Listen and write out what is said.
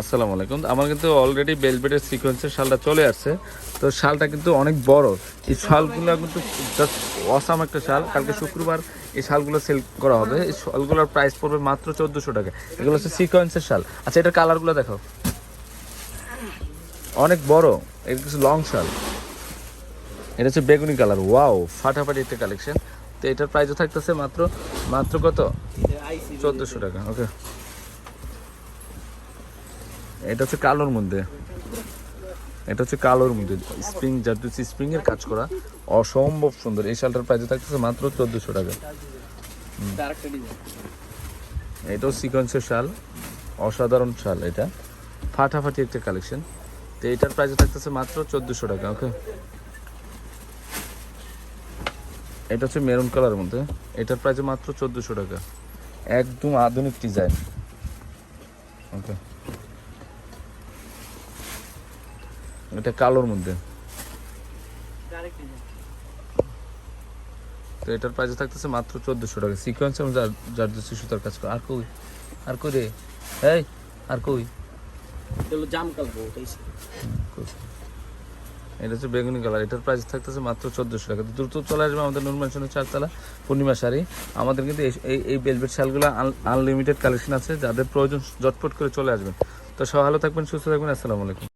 আসসালামু আলাইকুম। আমার কিন্তু অলরেডি বেলভেটের সিকোয়েন্সের শালটা চলে আসছে। তো শালটা কিন্তু অনেক বড়। এই শালগুলো কিন্তু জাস্ট অসাম একটা শাল। কালকে শুক্রবার এই শালগুলো সেল করা হবে। এই শালগুলোর প্রাইস পড়বে মাত্র চোদ্দোশো টাকা। এগুলো হচ্ছে সিকোয়েন্সের শাল। আচ্ছা এটার কালারগুলো দেখো। অনেক বড়। এটা কিছু লং শাল। এটা হচ্ছে বেগুনি কালার ওয়াও ফাটাফাটি একটা কালেকশন তো এটার প্রাইসও থাকতেছে মাত্র মাত্র কত? চোদ্দোশো টাকা। ওকে এটা হচ্ছে কালোর মধ্যে। এটা হচ্ছে কালোর মধ্যে। স্প্রিং জারদুসি স্প্রিং এর কাজ করা। অসম্ভব সুন্দর। এই শালটার প্রাইস থাকতেছে মাত্র চোদ্দশো টাকা। এটাও সিকোয়েন্সের শাল। অসাধারণ শাল এটা। ফাটাফাটি একটা কালেকশন তো এটার প্রাইস থাকতেছে মাত্র চোদ্দশো টাকা ওকে এটা হচ্ছে মেরুন কালারের মধ্যে। এটার প্রাইস মাত্র চোদ্দশো টাকা। একদম আধুনিক ডিজাইন ওকে এটা কালোর মধ্যে। তো এটার প্রাইস থাকতেছে মাত্র চোদ্দশো টাকা। সিকোয়েন্স এবং জার্জি সুতার কাজ করে। আর কই? আর কই রে? এই আর কই? জাম? এটা হচ্ছে বেগুনি কালার। এটার প্রাইস থাকতেছে মাত্র চোদ্দশো টাকা। তো দ্রুত চলে আসবে আমাদের নুন ম্যানশনের চারতলা পূর্ণিমা শাড়ি। আমাদের কিন্তু এই- এই এই বেলভেট শালগুলো আনলিমিটেড কালেকশন আছে। যাদের প্রয়োজন জটপট করে চলে আসবেন। তো সব ভালো থাকবেন সুস্থ থাকবেন। আসসালামু আলাইকুম।